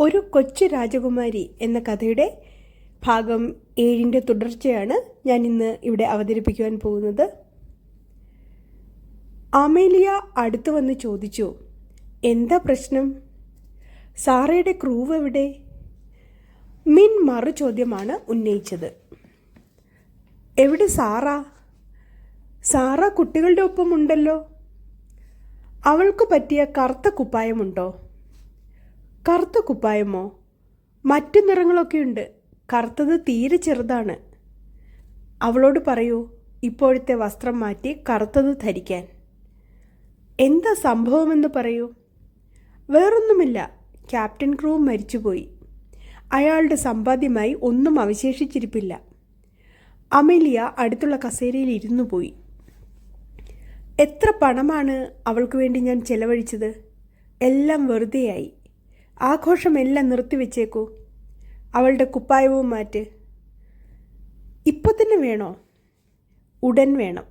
ഒരു കൊച്ചു രാജകുമാരി എന്ന കഥയുടെ ഭാഗം ഏഴിന്റെ തുടർച്ചയാണ് ഞാൻ ഇന്ന് ഇവിടെ അവതരിപ്പിക്കുവാൻ പോകുന്നത്. അമേലിയ അടുത്തു വന്ന് ചോദിച്ചു എന്താ പ്രശ്നം? സാറയുടെ ക്രൂവ് എവിടെ? മിൻ മറു ചോദ്യമാണ് ഉന്നയിച്ചത്. എവിടെ സാറ? സാറ കുട്ടികളുടെ ഒപ്പം ഉണ്ടല്ലോ അവൾക്ക് പറ്റിയ കറുത്ത കുപ്പായമുണ്ടോ? കറുത്ത കുപ്പായമോ? മറ്റു നിറങ്ങളൊക്കെയുണ്ട് കറുത്തത് തീരെ ചെറുതാണ്. അവളോട് പറയൂ ഇപ്പോഴത്തെ വസ്ത്രം മാറ്റി കറുത്തത് ധരിക്കാൻ. എന്താ സംഭവമെന്ന് പറയൂ. വേറൊന്നുമില്ല. ക്യാപ്റ്റൻ ക്രൂ മരിച്ചുപോയി. അയാളുടെ സമ്പാദ്യമായി ഒന്നും അവശേഷിച്ചിരിപ്പില്ല. അമേലിയ അടുത്തുള്ള കസേരയിൽ ഇരുന്നു പോയി. എത്ര പണമാണ് അവൾക്ക് വേണ്ടി ഞാൻ ചെലവഴിച്ചത്? എല്ലാം വെറുതെയായി. ആഘോഷമെല്ലാം നിർത്തിവെച്ചേക്കൂ. അവളുടെ കുപ്പായവും മാറ്റ്. ഇപ്പോൾ തന്നെ വേണോ? ഉടൻ വേണം.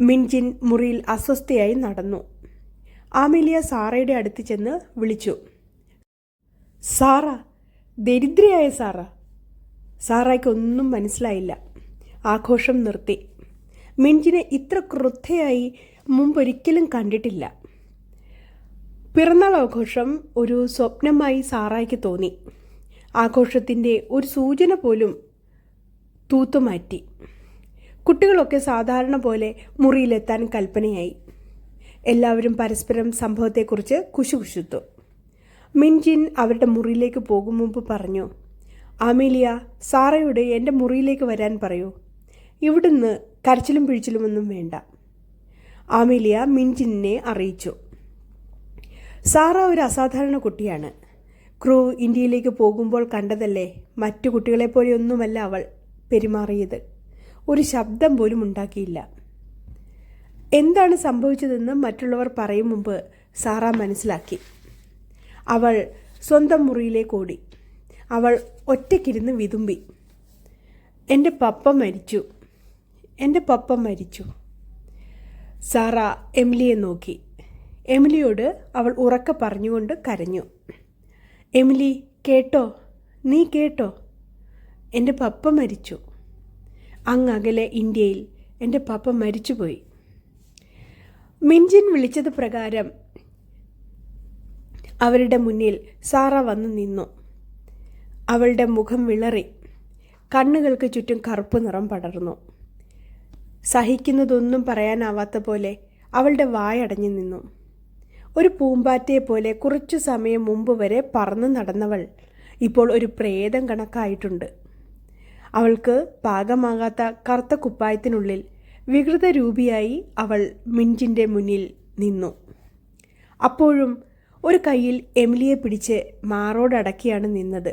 മിൻജിൻ മുറിയിൽ അസ്വസ്ഥയായി നടന്നു. ആമിലിയ സാറയുടെ അടുത്ത് ചെന്ന് വിളിച്ചു. Sara ദരിദ്രയായ Sara. സാറായ്ക്ക് ഒന്നും മനസ്സിലായില്ല. ആഘോഷം നിർത്തി. മിൻജിനെ ഇത്ര ക്രുദ്ധയായി മുമ്പൊരിക്കലും കണ്ടിട്ടില്ല. പിറന്നാൾ ആഘോഷം ഒരു സ്വപ്നമായി സാറായിക്ക് തോന്നി. ആഘോഷത്തിന്റെ ഒരു സൂചന പോലും തൂത്തുമാറ്റി കുട്ടികളൊക്കെ സാധാരണ പോലെ മുറിയിലെത്താൻ കൽപ്പനയായി. എല്ലാവരും പരസ്പരം സംഭവത്തെക്കുറിച്ച് കുശുകുശുത്തു. മിൻജിൻ അവരുടെ മുറിയിലേക്ക് പോകും മുമ്പ് പറഞ്ഞു അമേലിയ സാറയുടെ എന്റെ മുറിയിലേക്ക് വരാൻ പറയൂ. ഇവിടുന്ന് കരച്ചിലും പിഴിച്ചിലുമൊന്നും വേണ്ട. ആമേലിയ മിൻജിനെ അറിയിച്ചു. സാറ ഒരു അസാധാരണ കുട്ടിയാണ്. ക്രൂ ഇന്ത്യയിലേക്ക് പോകുമ്പോൾ കണ്ടതല്ലേ മറ്റു കുട്ടികളെപ്പോലെയൊന്നുമല്ല അവൾ പെരുമാറിയത്. ഒരു ശബ്ദം പോലും ഉണ്ടാക്കിയില്ല. എന്താണ് സംഭവിച്ചതെന്ന് മറ്റുള്ളവർ പറയും മുമ്പ് സാറ മനസ്സിലാക്കി. അവൾ സ്വന്തം മുറിയിലേക്ക് ഓടി. അവൾ ഒറ്റയ്ക്കിരുന്ന് വിതുമ്പി. എന്റെ പപ്പ മരിച്ചു. എന്റെ പപ്പ മരിച്ചു. സാറ എമിലിയെ നോക്കി. എമിലിയോട് അവൾ ഉറക്കെ പറഞ്ഞുകൊണ്ട് കരഞ്ഞു. എമിലി കേട്ടോ? നീ കേട്ടോ? എന്റെ പപ്പ മരിച്ചു. അങ്ങകലെ ഇന്ത്യയിൽ എന്റെ പപ്പ മരിച്ചുപോയി. മിൻജിൻ വിളിച്ചത് പ്രകാരം അവരുടെ മുന്നിൽ സാറ വന്നു നിന്നു. അവളുടെ മുഖം വിളറി. കണ്ണുകൾക്ക് ചുറ്റും കറുപ്പ് നിറം പടർന്നു. സഹിക്കുന്നതൊന്നും പറയാനാവാത്ത പോലെ അവളുടെ വായടഞ്ഞു നിന്നു. ഒരു പൂമ്പാറ്റയെ പോലെ കുറച്ചു സമയം മുമ്പ് വരെ പറന്നു നടന്നവൾ ഇപ്പോൾ ഒരു പ്രേതം കണക്കായിട്ടുണ്ട്. അവൾക്ക് പാകമാകാത്ത കറുത്ത കുപ്പായത്തിനുള്ളിൽ വികൃത രൂപിയായി അവൾ മിഞ്ചിന്റെ മുന്നിൽ നിന്നു. അപ്പോഴും ഒരു കയ്യിൽ എമിലിയെ പിടിച്ച് മാറോടടക്കിയാണ് നിന്നത്.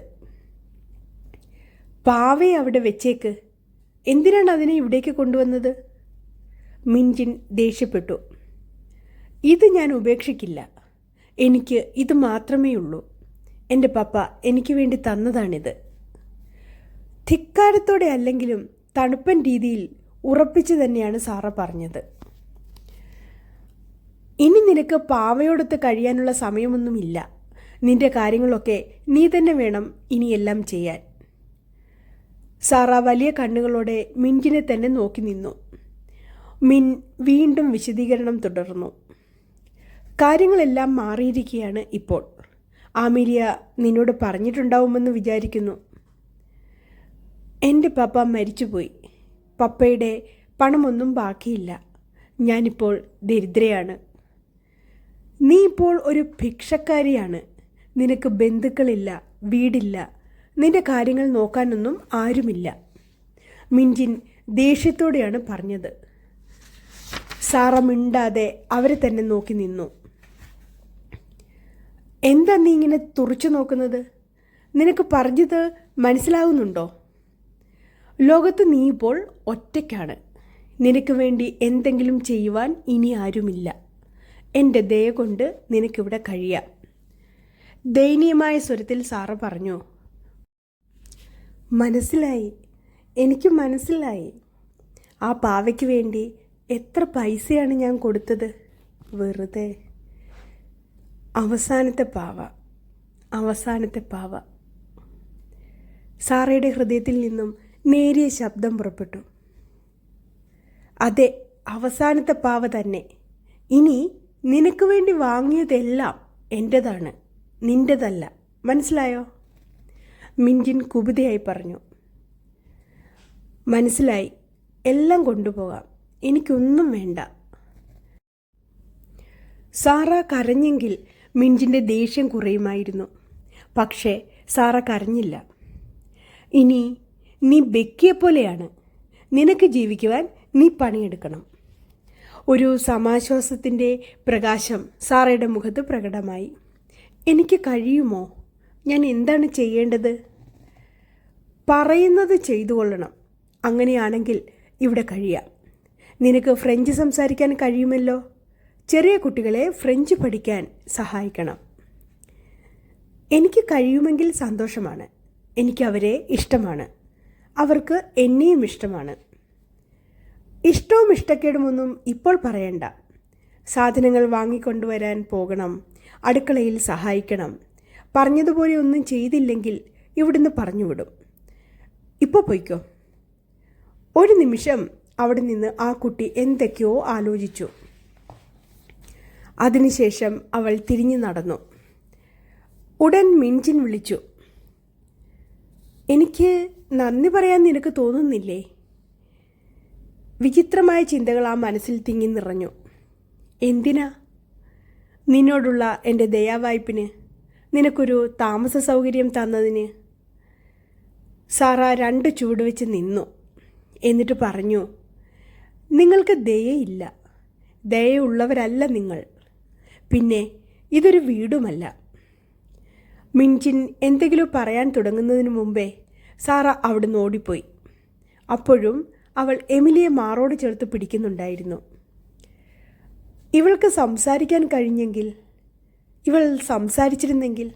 പാവയെ അവിടെ വെച്ചേക്ക്. എന്തിനാണ് അതിനെ ഇവിടേക്ക് കൊണ്ടുവന്നത്? മിഞ്ചിൻ ദേഷ്യപ്പെട്ടു. ഇത് ഞാൻ ഉപേക്ഷിക്കില്ല. എനിക്ക് ഇത് മാത്രമേ ഉള്ളൂ. എന്റെ പപ്പ എനിക്ക് വേണ്ടി തന്നതാണിത്. ധിക്കാരത്തോടെ അല്ലെങ്കിലും തണുപ്പൻ രീതിയിൽ ഉറപ്പിച്ചു തന്നെയാണ് സാറ പറഞ്ഞത്. ഇനി നിനക്ക് പാവയോടൊത്ത് കഴിയാനുള്ള സമയമൊന്നുമില്ല. നിന്റെ കാര്യങ്ങളൊക്കെ നീ തന്നെ വേണം ഇനിയെല്ലാം ചെയ്യാൻ. സാറ വലിയ കണ്ണുകളോടെ മിന്റിനെ തന്നെ നോക്കി നിന്നു. മിൻ വീണ്ടും വിശദീകരണം തുടർന്നു. കാര്യങ്ങളെല്ലാം മാറിയിരിക്കുകയാണ് ഇപ്പോൾ. ആമിലിയ നിന്നോട് പറഞ്ഞിട്ടുണ്ടാവുമെന്ന് വിചാരിക്കുന്നു. എന്റെ പപ്പ മരിച്ചുപോയി. പപ്പയുടെ പണമൊന്നും ബാക്കിയില്ല. ഞാനിപ്പോൾ ദരിദ്രയാണ്. നീ ഇപ്പോൾ ഒരു ഭിക്ഷക്കാരിയാണ്. നിനക്ക് ബന്ധുക്കളില്ല വീടില്ല. നിന്റെ കാര്യങ്ങൾ നോക്കാനൊന്നും ആരുമില്ല. മിഞ്ചിൻ ദേഷ്യത്തോടെയാണ് പറഞ്ഞത്. സാറ മിണ്ടാതെ അവരെ തന്നെ നോക്കി നിന്നു. എന്താ നീ ഇങ്ങനെ തുറച്ചു നോക്കുന്നത്? നിനക്ക് പറഞ്ഞത് മനസ്സിലാവുന്നുണ്ടോ? ലോകത്ത് നീ ഇപ്പോൾ ഒറ്റയ്ക്കാണ്. നിനക്ക് വേണ്ടി എന്തെങ്കിലും ചെയ്യുവാൻ ഇനി ആരുമില്ല. എന്റെ ദയ കൊണ്ട് നിനക്കിവിടെ കഴിയാം. ദയനീയമായ സ്വരത്തിൽ സാറ പറഞ്ഞു മനസ്സിലായി. എനിക്ക് മനസ്സിലായി. ആ പാവയ്ക്ക് വേണ്ടി എത്ര പൈസയാണ് ഞാൻ കൊടുത്തത്? വെറുതെ. അവസാനത്തെ പാവ. അവസാനത്തെ പാവ. സാറയുടെ ഹൃദയത്തിൽ നിന്നും നേരിയ ശബ്ദം പുറപ്പെട്ടു. അതെ അവസാനത്തെ പാവ തന്നെ. ഇനി നിനക്ക് വേണ്ടി വാങ്ങിയതെല്ലാം എന്റെതാണ് നിന്റെതല്ല മനസ്സിലായോ? മിൻജിൻ കുപിതയായി പറഞ്ഞു. മനസ്സിലായി. എല്ലാം കൊണ്ടുപോകാം. എനിക്കൊന്നും വേണ്ട. സാറ കരഞ്ഞെങ്കിൽ മിൻജിന്റെ ദേഷ്യം കുറയുമായിരുന്നു. പക്ഷേ സാറ കരഞ്ഞില്ല. ഇനി നീ ബെക്കിയെപ്പോലെയാണ് നിനക്ക് ജീവിക്കുവാൻ നീ പണിയെടുക്കണം. ഒരു സമാശ്വാസത്തിന്റെ പ്രകാശം സാറയുടെ മുഖത്ത് പ്രകടമായി. എനിക്ക് കഴിയുമോ? ഞാൻ എന്താണ് ചെയ്യേണ്ടത്? പറയുന്നത് ചെയ്തു കൊള്ളണം. അങ്ങനെയാണെങ്കിൽ ഇവിടെ കഴിയാം. നിനക്ക് ഫ്രഞ്ച് സംസാരിക്കാൻ കഴിയുമല്ലോ? ചെറിയ കുട്ടികളെ ഫ്രഞ്ച് പഠിക്കാൻ സഹായിക്കണം. എനിക്ക് കഴിയുമെങ്കിൽ സന്തോഷമാണ്. എനിക്ക് അവരെ ഇഷ്ടമാണ്. അവർക്ക് എന്നെയും ഇഷ്ടമാണ്. ഇഷ്ടവും ഇഷ്ടക്കേടുമൊന്നും ഇപ്പോൾ പറയണ്ട. സാധനങ്ങൾ വാങ്ങിക്കൊണ്ടുവരാൻ പോകണം. അടുക്കളയിൽ സഹായിക്കണം. പറഞ്ഞതുപോലെ ഒന്നും ചെയ്തില്ലെങ്കിൽ ഇവിടുന്ന് പറഞ്ഞുവിടും. ഇപ്പോൾ പോയിക്കോ. ഒരു നിമിഷം അവിടെ നിന്ന് ആ കുട്ടി എന്തൊക്കെയോ ആലോചിച്ചു. അതിനുശേഷം അവൾ തിരിഞ്ഞു നടന്നു. ഉടൻ മിഞ്ചിൻ വിളിച്ചു. എനിക്ക് നന്ദി പറയാൻ നിനക്ക് തോന്നുന്നില്ലേ? വിചിത്രമായ ചിന്തകൾ ആ മനസ്സിൽ തിങ്ങി നിറഞ്ഞു. എന്തിനാ? നിന്നോടുള്ള എന്റെ ദയാവായ്പിന് നിനക്കൊരു താമസ സൗകര്യം തന്നതിന്. സാറ രണ്ട് ചൂട് വെച്ച് നിന്നു. എന്നിട്ട് പറഞ്ഞു നിങ്ങൾക്ക് ദയയില്ല. ദയയുള്ളവരല്ല നിങ്ങൾ. പിന്നെ ഇതൊരു വീടുമല്ല. മിൻജിൻ എന്തെങ്കിലും പറയാൻ തുടങ്ങുന്നതിന് മുമ്പേ സാറ അവിടുന്ന് ഓടിപ്പോയി. അപ്പോഴും അവൾ എമിലിയെ മാറോട് ചേർത്ത് പിടിക്കുന്നുണ്ടായിരുന്നു. ഇവൾക്ക് സംസാരിക്കാൻ കഴിഞ്ഞെങ്കിൽ ഇവൾ സംസാരിച്ചിരുന്നെങ്കിൽ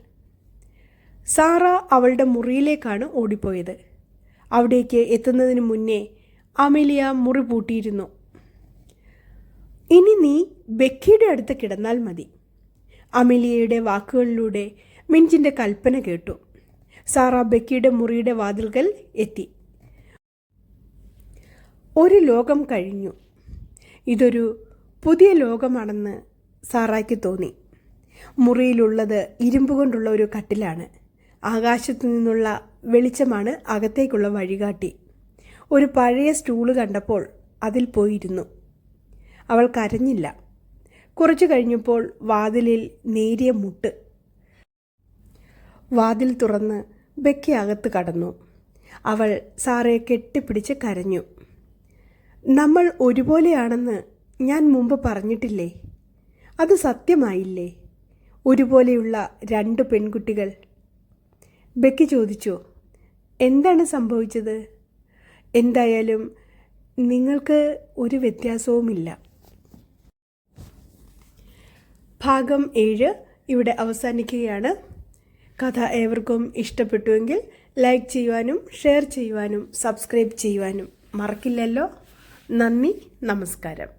സാറ അവളുടെ മുറിയിലേക്കാണ് ഓടിപ്പോയത്. അവിടേക്ക് എത്തുന്നതിന് മുന്നേ അമിലിയ മുറി പൂട്ടിയിരുന്നു. ഇനി നീ ബെക്കിയുടെ അടുത്ത് കിടന്നാൽ മതി. അമിലിയയുടെ വാക്കുകളിലൂടെ മിഞ്ചിന്റെ കൽപ്പന കേട്ടു. സാറ ബെക്കിയുടെ മുറിയുടെ വാതിൽകൾ എത്തി. ഒരു ലോകം കഴിഞ്ഞു. ഇതൊരു പുതിയ ലോകമാണെന്ന് സാറായ്ക്ക് തോന്നി. മുറിയിലുള്ളത് ഇരുമ്പ് കൊണ്ടുള്ള ഒരു കട്ടിലാണ്. ആകാശത്തു നിന്നുള്ള വെളിച്ചമാണ് അകത്തേക്കുള്ള വഴികാട്ടി. ഒരു പഴയ സ്റ്റൂൾ കണ്ടപ്പോൾ അതിൽ പോയിരുന്നു. അവൾ കരഞ്ഞില്ല. കുറച്ചു കഴിഞ്ഞപ്പോൾ വാതിലിൽ നേരിയ മുട്ട്. വാതിൽ തുറന്ന് ബെക്കി അകത്ത് കടന്നു. അവൾ സാറയെ കെട്ടിപ്പിടിച്ച് കരഞ്ഞു. നമ്മൾ ഒരുപോലെയാണെന്ന് ഞാൻ മുമ്പ് പറഞ്ഞിട്ടില്ലേ? അത് സത്യമായില്ലേ? ഒരുപോലെയുള്ള രണ്ട് പെൺകുട്ടികൾ. ബെക്കി ചോദിച്ചു എന്താണ് സംഭവിച്ചത്? എന്തായാലും നിങ്ങൾക്ക് ഒരു വ്യത്യാസവുമില്ല. ഭാഗം ഏഴ് ഇവിടെ അവസാനിക്കുകയാണ്. കഥ ഏവർക്കും ഇഷ്ടപ്പെട്ടുവെങ്കിൽ ലൈക്ക് ചെയ്യുവാനും ഷെയർ ചെയ്യുവാനും സബ്സ്ക്രൈബ് ചെയ്യുവാനും മറക്കില്ലല്ലോ. നന്ദി നമസ്കാരം.